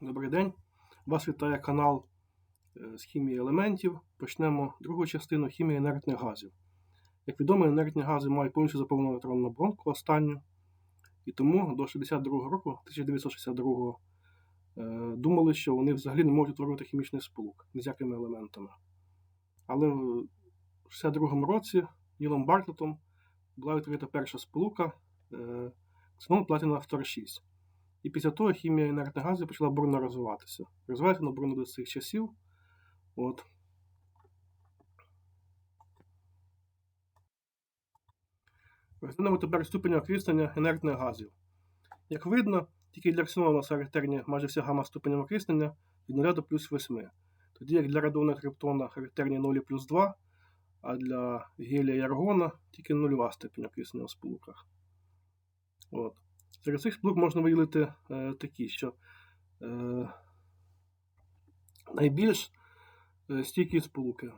Добрий день. Вас вітає канал е, з хімії елементів. Почнемо другу частину хімії інертних газів. Як відомо, інертні гази мають повністю заповнену електронну оболонку останню. І тому до 62 року, 1962 е, думали, що вони взагалі не можуть утворювати хімічний сполук ні з якими елементами. Але в 62 році Нілом Бартлетом була відкрита перша сполука е, ксенон платіна фтор 6. І після того хімія інертних газів почала бурно розвиватися. Розвивається вона бурно до цих часів. От. Розглянемо тепер ступінь окислення інертних газів. Як видно, тільки для ксенону у нас характерні майже вся гама ступенів окислення від 0 до плюс 8. Тоді як для радона криптона характерні 0 плюс 2, а для гелія і аргона тільки нульова ступінь окислення у сполуках. От. Серед цих сполук можна виділити е, такі, що е, найбільш е, стійкі сполуки.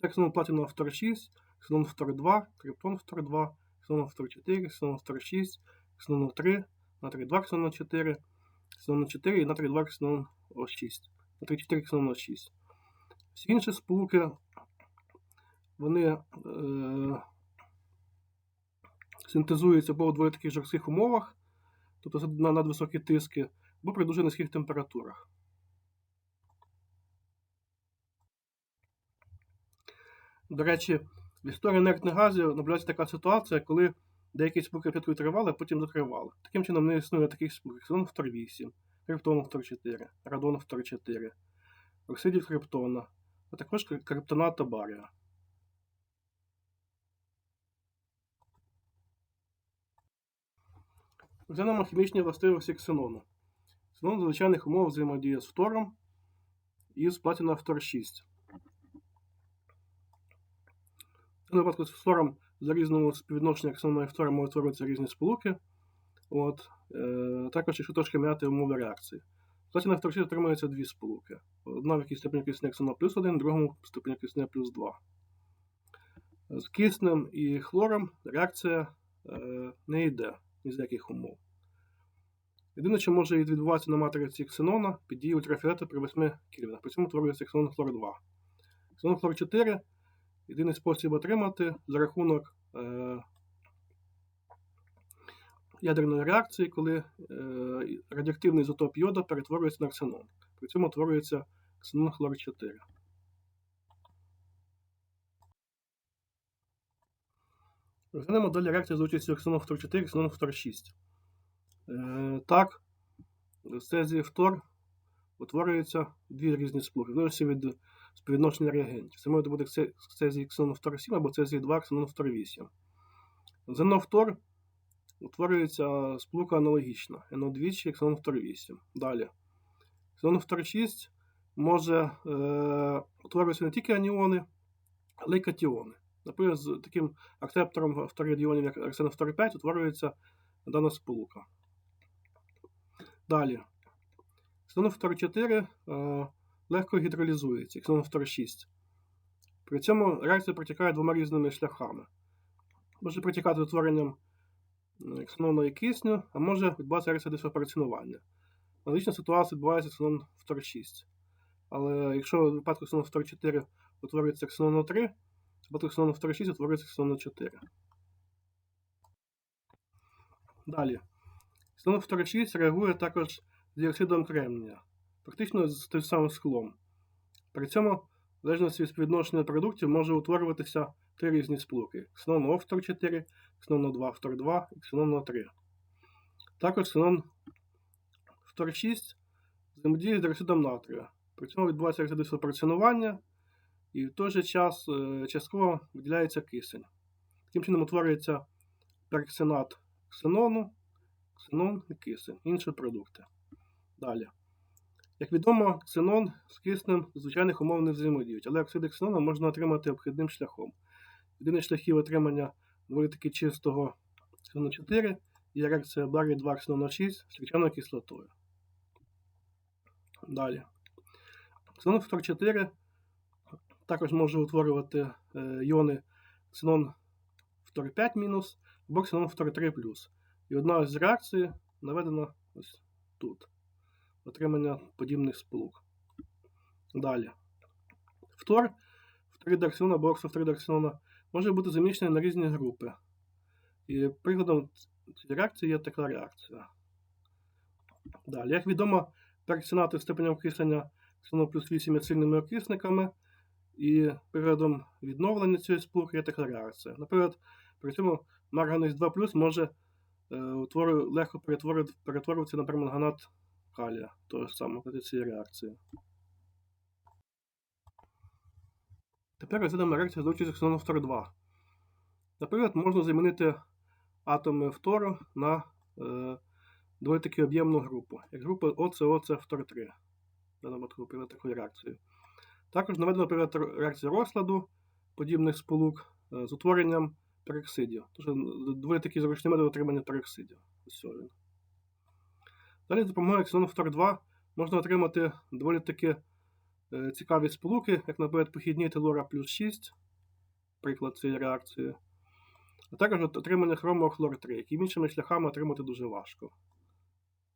Це ксенон платіна фтор 6, ксенон фтор 2, криптон фтор 2, ксенон фтор 4, ксенон фтор 6, ксенон 3, натрій 2 ксенон 4, ксенон 4 і натрій 2 ксенон 6. Натрій 4 ксенон 6. Всі інші сполуки, вони е, синтезується або у двоє таких жорстких умовах, тобто на надвисокі тиски, або при дуже низьких температурах. До речі, в історії інертних газів наблюдається така ситуація, коли деякі спілки спочатку тривали, а потім закривали. Таким чином, не існує таких спілок, ксенон фтор 8, криптон фтор 4, радон фтор 4, оксидів криптона, а також криптоната барія. Розглянемо хімічні властивості ксенону. Ксенон в звичайних умов взаємодіє з фтором і з платіна фтор 6. В випадку з фтором за різного співвідношення ксенону і фтора можуть утворюватися різні сполуки. От, е, Також, якщо трошки міняти умови реакції. В платіна фтор 6 отримується дві сполуки. Одна в якій степені киснення ксенона плюс 1, в другому степені киснення плюс 2. З киснем і хлором реакція е, не йде ні з яких умов. Єдине, що може відбуватися на матриці ксенона під дією ультрафіолету при 8 кельвінах. При цьому утворюється ксенон хлор 2. Ксенон хлор 4 єдиний спосіб отримати за рахунок е, ядерної реакції, коли е, радіоактивний ізотоп йода перетворюється на ксенон. При цьому утворюється ксенон хлор 4. Розглянемо далі реакцію з участю ксенон фтор 4 і ксенон фтор 6. Е, так, з цезії фтор утворюються дві різні сполуки, залежно від співвідношення реагентів. Це може бути цезії ксенон фтор 7 або цезії 2 ксенон фтор 8. З НО-фтор утворюється сполука аналогічна. НО2 ксенон фтор 8. Далі. Ксенон фтор 6 може е, утворюватися не тільки аніони, але й катіони. Наприклад, з таким акцептором фторидіонів, як арсен фтор 5, утворюється дана сполука. Далі. Ксенон фтор 4 е, легко гідролізується, ксенон фтор 6. При цьому реакція протікає двома різними шляхами. Може протікати утворенням ксенону і кисню, а може відбуватися реакція дисоперацінування. Аналогічна ситуація відбувається ксенон фтор 6. Але якщо в випадку ксенон фтор 4 утворюється ксенон 3, Тобто ксенон фтор 6 утворюється ксенон 4. Далі. Ксенон фтор 6 реагує також з діоксидом кремнія, практично з тим самим склом. При цьому, в залежності від співвідношення продуктів, може утворюватися три різні сполуки: ксенон О фтор 4, ксенон 2 фтор 2 і ксенон 3. Також ксенон фтор 6 взаємодіє з діоксидом натрію. При цьому відбувається оксидисоперацінування, і в той же час е, частково виділяється кисень. Таким чином утворюється перксенат ксенону, ксенон і кисень, інші продукти. Далі. Як відомо, ксенон з киснем звичайних умов не взаємодіють, але оксиди ксенона можна отримати обхідним шляхом. Єдиний шляхів отримання доволі таки чистого ксенону 4 є реакція барі 2 ксенону 6 з тричаною кислотою. Далі. Ксенон фтор 4 також може утворювати е, іони ксенон фтор 5 мінус або ксенон фтор 3 плюс. І одна з реакцій наведена ось тут. отримання подібних сполук. Далі. Фтор, фторидоксинон або оксофторидоксинона може бути заміщений на різні групи. І прикладом цієї реакції є така реакція. Далі, як відомо, пероксинати степенем окислення ксенону плюс 8 є сильними окисниками, і прикладом відновлення цієї сполуки є така реакція. Наприклад, при цьому марганець 2 може е, утвору- легко перетворюватися на перманганат калія, того ж самого проти цієї реакції. Тепер розглянемо реакцію з участю ксенону фтор 2. Наприклад, можна замінити атоми фтору на е, доволі таки об'ємну групу, як група ОЦОЦ фтор 3. В даному випадку при такої реакції. Також наведено наприклад, реакція розкладу подібних сполук е, з утворенням пероксидів. Тож доволі таки зручний метод отримання пероксидів. Ось він. Далі за допомогою ксенону фтор 2 можна отримати доволі таки е, цікаві сполуки, як, наприклад, похідні телура плюс 6, приклад цієї реакції, а також отримання хрому хлор 3, які іншими шляхами отримати дуже важко.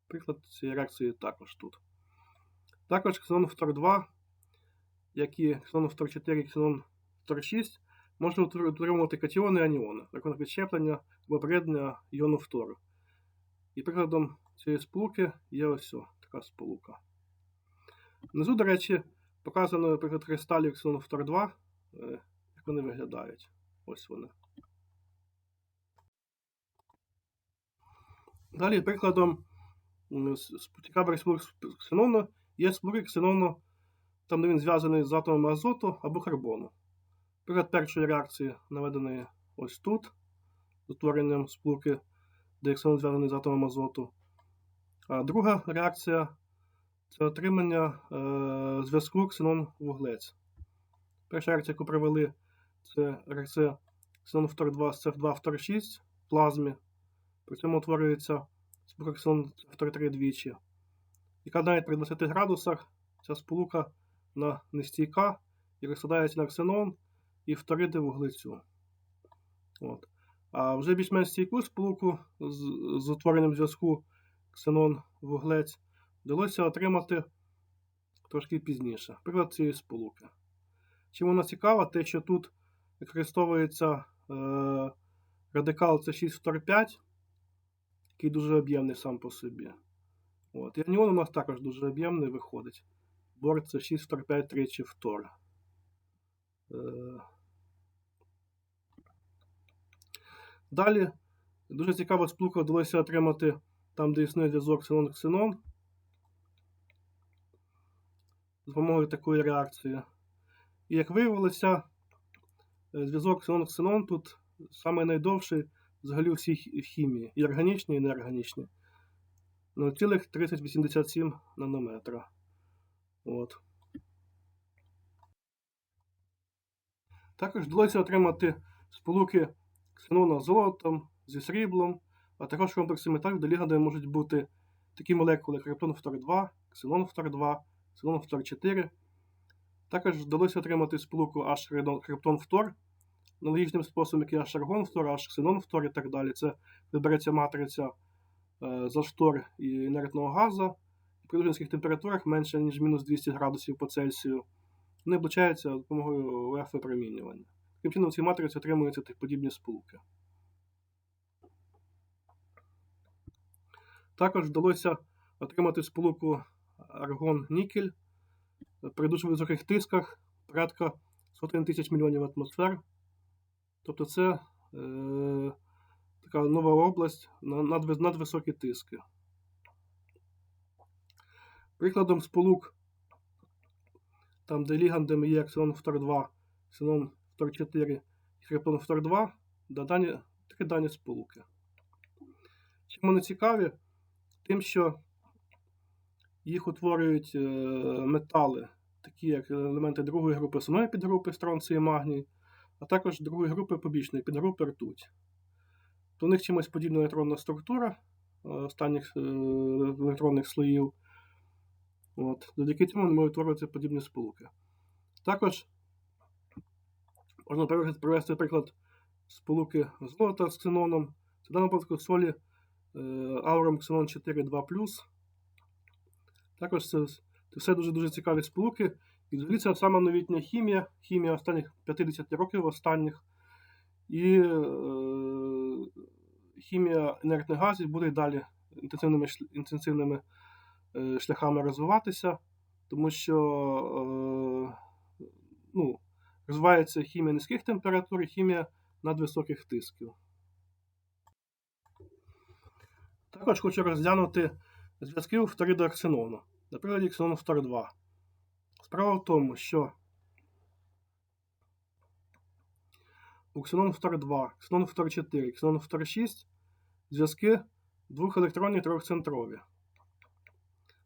Приклад цієї реакції також тут. Також ксенон фтор 2, як і ксенон фтор 4 і ксенон фтор 6, може утримувати катіони і аніони, рахунок відщеплення або приєднання іону фтору. І прикладом цієї сполуки є ось така сполука. Внизу, до речі, показано, наприклад, кристалів ксенону фтор 2, е, як вони виглядають. Ось вони. Далі, прикладом м, с- с- цікавих сполук ксенону є сполуки ксенону, там, де він зв'язаний з атомами азоту або карбону. Приклад першої реакції наведений ось тут, з утворенням сполуки, ксенон зв'язаний з атомом азоту. А друга реакція це отримання е, зв'язку ксенон-вуглець. Перша реакція, яку провели, це реакція ксенон фтор 2 з CF2 фтор 6 в плазмі. При цьому утворюється сполука ксенон фтор 3 двічі. Яка навіть при 20 градусах ця сполука вона нестійка і розкладається на ксенон і фториди вуглецю. От. А вже більш-менш стійку сполуку з, з утворенням зв'язку ксенон-вуглець вдалося отримати трошки пізніше. Приклад цієї сполуки. Чим вона цікава, те, що тут використовується е, радикал С645, який дуже об'ємний сам по собі. От. І аніон у нас також дуже об'ємний виходить. Бор С645 тричі втор. Е, Далі дуже цікава сполука вдалося отримати там, де існує зв'язок ксенон-ксенон. з допомогою такої реакції. І як виявилося, е, зв'язок ксенон-ксенон тут саме найдовший взагалі у всій хімії, і органічні, і неорганічні. Ну, цілих 3087 нанометра. От. Також вдалося отримати сполуки ксенона з золотом, зі сріблом, а також комплекси металів, де лігандами можуть бути такі молекули, як криптон фтор 2, ксенон фтор 2, ксенон фтор 4. Також вдалося отримати сполуку H криптон фтор, аналогічним способом, як і H аргон фтор, H ксенон фтор і так далі. Це вибереться матриця е, за штор і інертного газу. При дуже низьких температурах менше, ніж мінус 200 градусів по Цельсію. Вони облучаються за допомогою УФ випромінювання. Таким чином, в цій матриці отримуються тих подібні сполуки. Також вдалося отримати сполуку аргон-нікель при дуже високих тисках порядка сотень тисяч мільйонів атмосфер. Тобто це е, така нова область на надвис- надвисокі тиски. Прикладом сполук, там, де лігандами є ксенон фтор 2, ксенон фтор 4 і криптон фтор 2, да дані, такі дані сполуки. Чим вони цікаві? Тим, що їх утворюють е, метали, такі як елементи другої групи основної підгрупи стронцій і магній, а також другої групи побічної підгрупи ртуть. То у них чимось подібна електронна структура е, останніх е, електронних слоїв. От. Завдяки цьому вони можуть утворювати подібні сполуки. Також можна привести- приклад сполуки золота з ксеноном. В даному випадку солі е, ауром ксенон 4 2 Також це, це все дуже-дуже цікаві сполуки. І взагалі це сама новітня хімія, хімія останніх 50 років останніх. І е, хімія інертних газів буде й далі інтенсивними, інтенсивними шляхами розвиватися, тому що е, ну, розвивається хімія низьких температур і хімія надвисоких тисків. Також хочу розглянути зв'язки у фторидоарсенону, на прикладі ксенону фтор 2. Справа в тому, що у фтор 2, ксенону фтор 4, ксенону фтор 6 зв'язки двохелектронні трьохцентрові.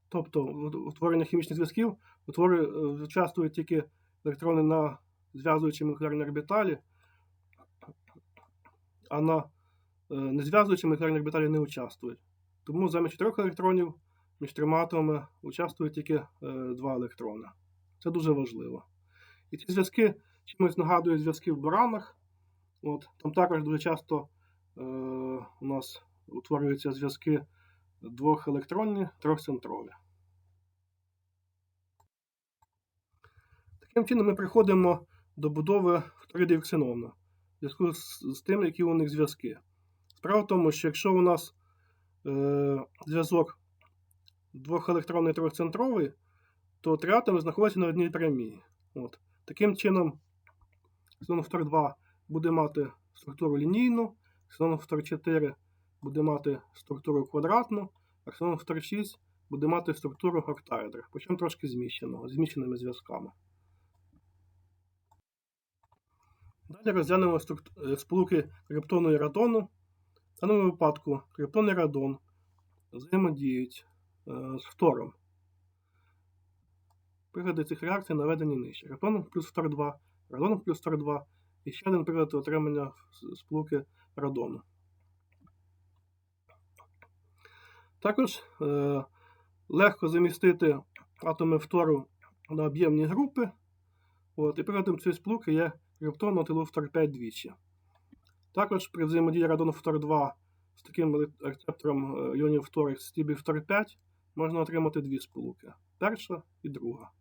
Тобто утворення хімічних зв'язків утворює, е, участвують тільки електрони на зв'язуючій молекулярній орбіталі, а на е, незв'язуючій молекулярній орбіталі не участвують. Тому замість чотирьох електронів між трьома атомами участвують тільки е, два електрони. Це дуже важливо. І ці зв'язки чимось нагадують зв'язки в боранах. От, там також дуже часто е, у нас утворюються зв'язки двохелектронні, трьохцентрові. Таким чином ми приходимо до будови фторидів ксенону в зв'язку з, тим, які у них зв'язки. Справа в тому, що якщо у нас е, зв'язок двохелектронний трьохцентровий, то три знаходяться на одній прямій. От. Таким чином, ксенон фтор 2 буде мати структуру лінійну, ксенон фтор 4 буде мати структуру квадратну, а ксенон фтор 6 буде мати структуру октаедра, причому трошки зміщеного, зміщеними зв'язками. Далі розглянемо е, сполуки криптону і радону. В даному випадку криптон і радон взаємодіють е, з фтором. Приклади цих реакцій наведені нижче. Криптон плюс фтор 2, радон плюс фтор 2 і ще один приклад отримання сполуки радону. Також е, легко замістити атоми фтору на об'ємні групи. От, і прикладом цієї сполуки є криптон на фтор 5 двічі. Також при взаємодії радону фтор 2 з таким рецептором е, іонів фтор стібі фтор 5 можна отримати дві сполуки. Перша і друга.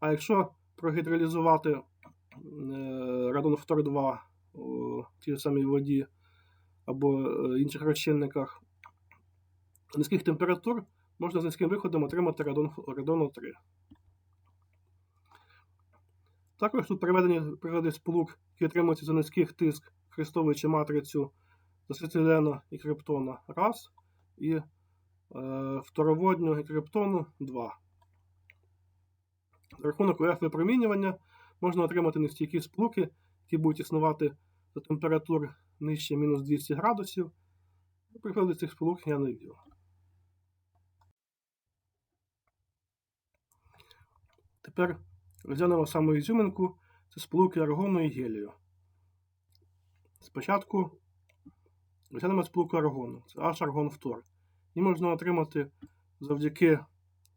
А якщо прогідролізувати е, радон фтор 2 у тій самій воді або е, інших розчинниках низьких температур, можна з низьким виходом отримати радон, радону 3. Також тут приведені приклади сполук, які отримуються за низьких тиск, використовуючи матрицю з і криптона раз, і е, фтороводнього і криптону 2. За рахунок УФ випромінювання можна отримати нестійкі сполуки, які будуть існувати за температур нижче мінус 200 градусів. Приклади цих сполук я не ввів. Тепер розглянемо саму ізюминку це сполуки аргону і гелію. Спочатку розглянемо сполуку аргону. Це H-аргон фтор. Її можна отримати завдяки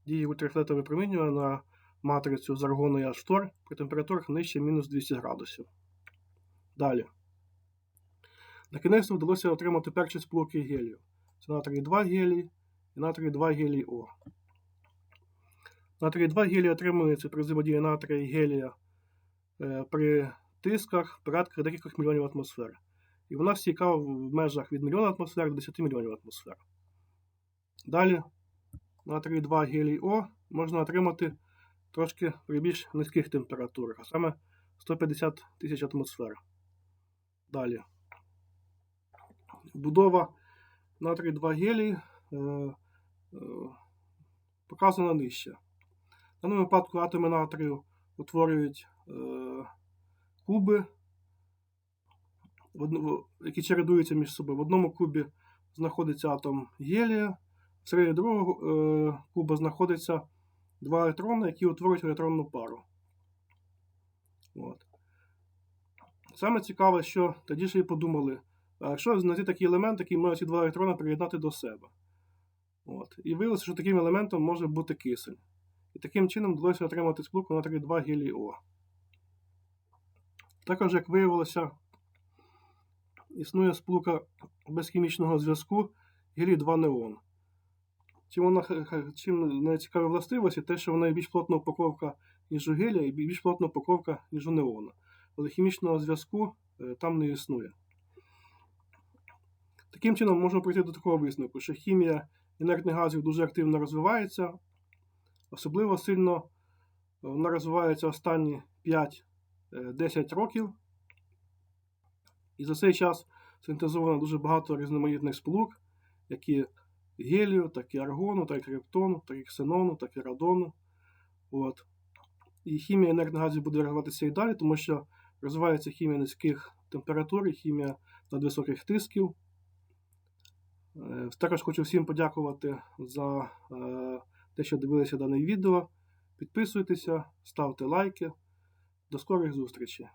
дії ультрафіолетового випромінювання на матрицю з аргону і H-фтор при температурах нижче мінус 200 градусів. Далі. На кінець вдалося отримати перші сполуки гелію. Це натрій 2 гелій і натрій 2 гелій О. Натрій 2 гелій отримується при взаємодії натрія і гелія е, при тисках порядка декількох мільйонів атмосфер. І вона стійка в межах від мільйона атмосфер до 10 мільйонів атмосфер. Далі натрій 2 гелій О можна отримати трошки при більш низьких температурах, а саме 150 тисяч атмосфер. Далі. Будова натрій 2 гелій е, е, показана нижче. В даному випадку атоми натрію утворюють е, куби, в які чередуються між собою. В одному кубі знаходиться атом гелія, всередині другого е, куба знаходиться два електрони, які утворюють електронну пару. От. Саме цікаве, що тоді ж і подумали, а якщо знайти такий елемент, який може ці два електрона приєднати до себе. От. І виявилося, що таким елементом може бути кисень. І таким чином вдалося отримати сполуку натрій 2 гелій О. Також, як виявилося, існує сполука без хімічного зв'язку гелій 2 неон. Чим вона чим не цікаві властивості, те, що вона є більш плотна упаковка, ніж у гелія, і більш плотна упаковка, ніж у неона. Але хімічного зв'язку е, там не існує. Таким чином, можна прийти до такого висновку, що хімія інертних газів дуже активно розвивається, особливо сильно е, вона розвивається останні 5-10 років. І за цей час синтезовано дуже багато різноманітних сполук, які гелію, так і аргону, так і криптону, так і ксенону, так і радону. От. І хімія газів буде розвиватися і далі, тому що розвивається хімія низьких температур і хімія надвисоких тисків. Е, Також хочу всім подякувати за е, те, що дивилися дане відео. Підписуйтеся, ставте лайки. До скорих зустрічей!